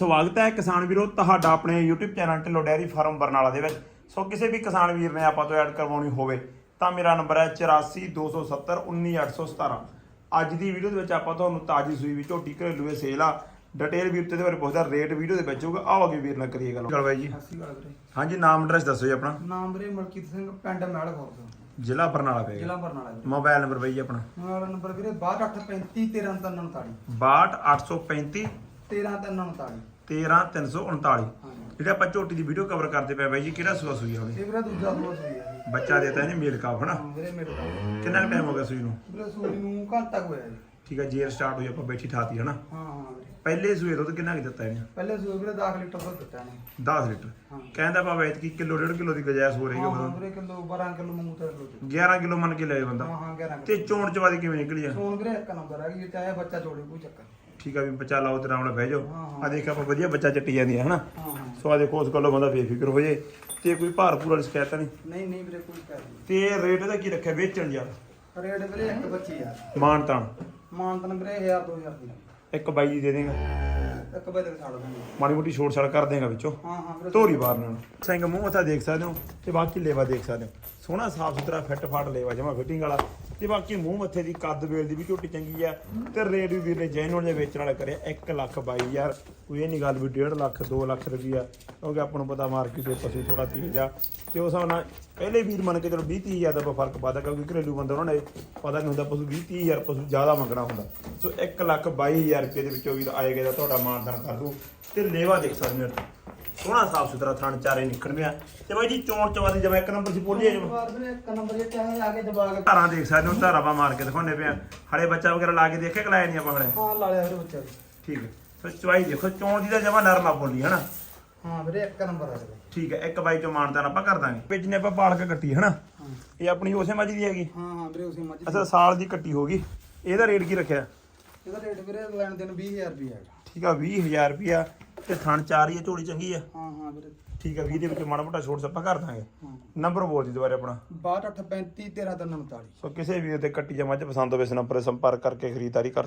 ਸਵਾਗਤ ਹੈ ਕਿਸਾਨ ਵੀਰੋ ਤੁਹਾਡਾ ਆਪਣੇ YouTube channel Dhillon dairy farm Barnala ਦੇ ਵਿੱਚ। ਸੋ ਕਿਸੇ ਵੀ ਕਿਸਾਨ ਵੀਰ ਨੇ ਆਪਾਂ ਤੋਂ ਐਡ ਕਰਵਾਉਣੀ ਹੋਵੇ ਤਾਂ ਮੇਰਾ ਨੰਬਰ ਹੈ 8427191817 ਅੱਜ ਦੀ ਵੀਡੀਓ ਦੇ ਵਿੱਚ ਆਪਾਂ ਤੁਹਾਨੂੰ ਤਾਜੀ ਸੂਈ ਵੀ ਝੋਟੀ ਘਰੇਲੂ ਇਹ ਸੇਲ ਆ। ਡਿਟੇਲ ਵੀਰ ਤੇ ਇਹਦੇ ਬਾਰੇ ਪੁੱਛਦਾ ਰੇਟ ਵੀਡੀਓ ਦੇ ਵਿੱਚ ਹੋਊਗਾ। ਆਓ ਅੱਗੇ ਵੀਰ ਨਾਲ ਕਰੀਏ ਗੱਲ। ਚਲ ਬਾਈ ਜੀ। ਸਤਿ ਸ਼੍ਰੀ ਅਕਾਲ ਵੀਰੇ। ਹਾਂਜੀ ਨਾਮ ਐਡਰੈਸ ਦੱਸੋ ਜੀ ਆਪਣਾ। ਨਾਮ ਵੀਰੇ ਮਲਕੀਤ ਸਿੰਘ ਪਿੰਡ ਮਹਿਲ ਖੁਰਦ ਜ਼ਿਲ੍ਹਾ ਬਰਨਾਲਾ ਪਏਗਾ ਜ਼ਿਲ੍ਹਾ ਬਰਨਾਲਾ ਵੀਰੇ ਮੋਬਾਈਲ ਨੰਬਰ ਬਾਈ ਜੀ ਆਪਣਾ। ਮੋਬਾਈਲ ਨੰਬਰ ਵੀਰੇ 6235 13839 62835 13839 13339 ਹਾਂਜੀ ਜਿਹੜੇ ਆਪਾਂ ਝੋਟੀ ਦੀ ਵੀਡੀਓ ਕਵਰ ਕਰਦੇ ਪਏ ਬਾਈ ਜੀ ਕਿਹੜਾ ਸੂਆ ਸੂਈ ਆ ਉਹਨੇ? ਇਹ ਵੀਰੇ ਦੂਜਾ ਸੂਆ ਸੂਈ ਆ ਜੀ। ਬੱਚਾ ਦੇਤਾ ਇਹਨੇ ਮੇਲ ਕਾਫ ਹਨਾ? ਵੀਰੇ ਮੇਰੇ ਕੋਲ ਕਿੰਨਾ ਟਾਈਮ ਹੋ ਗਿਆ ਸੂਈ ਨੂੰ? ਵੀਰੇ ਸੂਈ ਨੂੰ ਘੰਟਾ ਕੁ ਹੋਇਆ ਜੀ। ਠੀਕ ਹੈ ਜੇਰ ਸਟਾਰਟ ਹੋਈ ਆਪਾਂ ਬੈਠੀ ਠਾਤੀ ਹਨਾ? ਹਾਂ ਹਾਂ ਵੀਰੇ। ਪਹਿਲੇ ਸੂਏ ਦੁੱਧ ਕਿੰਨਾ ਕੁ ਦਿੱਤਾ ਇਹਨੇ? ਪਹਿਲੇ ਸੂਈ ਵੀਰੇ 10 ਲੀਟਰ ਦੁੱਧ ਦਿੱਤਾ ਨੇ 10 ਲੀਟਰ। ਕਹਿੰਦਾ ਬਾਬਾ ਐਤਕੀ ਕਿਲੋ ਡੇਢ ਕਿਲੋ ਦੀ ਗਜਾਇਸ਼ ਹੋ ਰਹੀ ਹਾਂ ਹੈ ਹਾਂ ਵੀਰੇ ਕਿਲੋ 12 ਕਿਲੋ ਮੰਗੂ ਤੇ ਕਿਲੋ 11 ਕਿਲੋ ਮੰਨ ਕੇ ਲਏ ਬੰਦਾ। ਹਾਂ ਹਾਂ 11 ਤੇ ਚੋਣ ਚਵਾਦੀ ਕਿਵੇਂ ਨਿਕਲੀ ਆ? ਸੋਨ ਵੀਰੇ ਇੱਕ ਨੰਬਰ ਹੈਗੀ ਚਾਹੇ ਬੱਚਾ ਜੋੜੇ ਕੋਈ ਚੱਕਰ। ਠੀਕ ਆ ਵੀ ਬੱਚਾ ਲਾਓ ਤੇ ਆਰਾਮ ਨਾਲ ਬਹਿ ਜਾਓ। ਆ ਦੇਖ ਆਪਾਂ ਵਧੀਆ ਬੱਚਾ ਚੱਟੀ ਜਾਂਦੀ ਹੈ ਹਨਾ ਸੋ ਆ ਦੇਖੋ ਉਸ ਕੋਲੋਂ ਬੰਦਾ ਬੇਫਿਕਰ ਹੋ ਜੇ। ਤੇ ਕੋਈ ਭਾਰ ਪੂਰਾ ਵਾਲੀ ਸ਼ਿਕਾਇਤ ਨਹੀਂ? ਨਹੀਂ ਨਹੀਂ ਵੀਰੇ ਕੋਈ ਨਹੀਂ। ਤੇ ਰੇਟ ਇਹਦਾ ਕੀ ਰੱਖਿਆ ਵੇਚਣ ਯਾਰ ਰੇਟ ਵੀਰੇ ਇੱਕ ਬੱਚੀ ਆ। ਮਾਨ ਤਾਨ ਮਾਨਤਨ ਵੀਰੇ 1000 2000 ਦੀ ਇੱਕ ਬਾਈ ਜੀ ਦੇ ਦੇਗਾ। ਇੱਕ ਵਜੇ ਤੱਕ ਛੱਡ ਦਾਂਗੇ ਮਾੜੀ ਮੋਟੀ ਛੋੜ ਛੜ ਕਰ ਦੇਗਾ ਵਿੱਚੋਂ। ਹਾਂ ਹਾਂ ਵੀਰੇ। ਧੋਰੀ ਬਾਰ ਨਾਲ। ਸਿੰਘ ਮੂੰਹ ਮੱਥਾ ਦੇਖ ਸਕਦੇ ਹੋ ਤੇ ਬਾਕੀ ਲੇਵਾ ਦੇਖ ਸਕਦੇ ਹੋ। ਸੋਹਣਾ ਸਾਫ਼ ਸੁਥਰਾ ਫਿੱਟ ਫਾਟ ਲੇਵਾ ਜਮਾ ਫਿਟਿੰਗ ਵਾਲਾ ਤੇ ਬਾਕੀ ਮੂੰਹ ਮੱਥੇ ਦੀ ਕੱਦ ਵੇਲ ਦੀ ਵੀ ਝੋਟੀ ਚੰਗੀ ਆ ਤੇ ਰੇਟ ਵੀ ਵੀਰ ਨੇ ਜੈਨੂਨ ਦੇ ਵੇਚਣ ਵਾਲਾ ਕਰਿਆ 1 ਲੱਖ 22000 ਕੋਈ ਇਹ ਨਹੀਂ ਗੱਲ ਵੀ 1.5 ਲੱਖ 2 ਲੱਖ ਰੁਪਈਆ। ਕਿਉਂਕਿ ਆਪਾਂ ਨੂੰ ਪਤਾ ਮਾਰਕੀਟ ਦੇ ਪਸ਼ੂ ਥੋੜਾ ਤੇਜ਼ ਆ ਤੇ ਉਸ ਹਿਸਾਬ ਨਾਲ ਪਹਿਲੇ ਵੀਰ ਮੰਨ ਕੇ ਚਲੋ 20 30000 ਦਾ ਫ਼ਰਕ ਪਾਦਾ ਕਿਉਂਕਿ ਘਰੇਲੂ ਬੰਦਾ ਉਹਨਾਂ ਨੇ ਪਤਾ ਨਹੀਂ ਹੁੰਦਾ ਪਸ਼ੂ 20 30000 ਪਸ਼ੂ ਜ਼ਿਆਦਾ ਮੰਗਣਾ ਹੁੰਦਾ। ਸੋ 1 ਲੱਖ 22000 ਰੁਪਏ ਦੇ ਵਿੱਚੋਂ ਵੀਰ ਆਏਗਾ ਦਾ ਤੁਹਾਡਾ ਮਾਨਦਾਨ ਕਰ ਦੂ ਤੇ ਲੇਵਾ ਦੇਖ ਸਕਦੇ ਹੋ। ਸੋਹਣਾ ਸਾਫ਼ ਸੁਥਰਾ ਥਣ ਚਾਰੇ ਨਿਕਲਦੇ ਆ ਤੇ ਬਾਈ ਜੀ ਚੋਣ ਚਵਾਦੀ ਜਮਾ ਇੱਕ ਨੰਬਰ ਸੀ ਬੋਲੀਏ ਵੀਰੇ ਇੱਕ ਨੰਬਰ ਜੇ ਚਾਹੇ ਆ ਕੇ ਦਬਾ ਕੇ ਧਾਰਾਂ ਦੇਖ ਸਕਦੇ ਹੋ ਧਾਰਾਂ ਮਾਰ ਕੇ ਦਿਖਾਉਂਦੇ ਪਿਆ ਹਲੇ ਬੱਚਾ ਵਗੈਰਾ ਲਾ ਕੇ ਦੇਖੇ ਕਲਾਇਆ ਨਹੀਂ ਆਪਾਂ ਹਲੇ? ਹਾਂ ਲਾ ਲਿਆ ਵੀਰੇ ਬੱਚਾ ਵੀ। ਠੀਕ ਹੈ। ਸੋ ਚਵਾਈ ਦੇਖੋ ਚੋਣ ਦੀ ਤਾਂ ਜਮਾ ਨਰਮ ਬੋਲੀ ਹਨਾ? ਹਾਂ ਵੀਰੇ ਇੱਕ ਨੰਬਰ ਆ ਵੀਰੇ। ਠੀਕ ਹੈ ਇੱਕ ਬਾਈ ਚੋਂ ਮਾਨਦਾਨ ਆਪਾਂ ਕਰ ਦਾਂਗੇ। ਵਿੱਚ ਨੇ ਆਪਾਂ ਪਾਲ ਕੇ ਕੱਟੀ ਹਨਾ? ਹਾਂ। ਇਹ ਆਪਣੀ ਉਸੇ ਮੱਝ ਦੀ ਹੈਗੀ। ਹਾਂ ਹਾਂ ਵੀਰੇ ਉਸੇ ਮੱਝ ਦੀ। ਅੱਛਾ ਸਾਲ ਦੀ ਕੱਟੀ ਹੋਗੀ ਇਹਦਾ ਰੇਟ ਕੀ ਰੱਖਿਆ? ਇਹਦਾ ਰੇਟ ਵੀਰੇ ਲੈਣ ਦੇਣ 20000 ਰੁਪਏ ਹੈਗਾ ਠੀਕ ਆ 20000 ਰੁਪਿਆ ਤੇ ਥਣ ਚਾਰ ਹੀ ਆ ਝੋਲੀ ਚੰਗੀ ਆ। ਹਾਂ ਹਾਂ ਵੀਰੇ। ਠੀਕ ਆ 20 ਦੇ ਵਿੱਚ ਮਾੜਾ ਮੋਟਾ ਛੋਟ ਸੱਪਾ ਕਰ ਦਾਂਗੇ। ਨੰਬਰ ਬੋਲ ਦੀ ਦੁਬਾਰਾ ਆਪਣਾ। 6235 13349 ਸੋ ਕਿਸੇ ਵੀਰ ਦੇ ਕੱਟੀ ਜਾਂ ਮੱਝ ਪਸੰਦ ਹੋਵੇ ਇਸ ਨੰਬਰ 'ਤੇ ਸੰਪਰਕ ਕਰਕੇ ਖਰੀਦਦਾਰੀ ਕਰ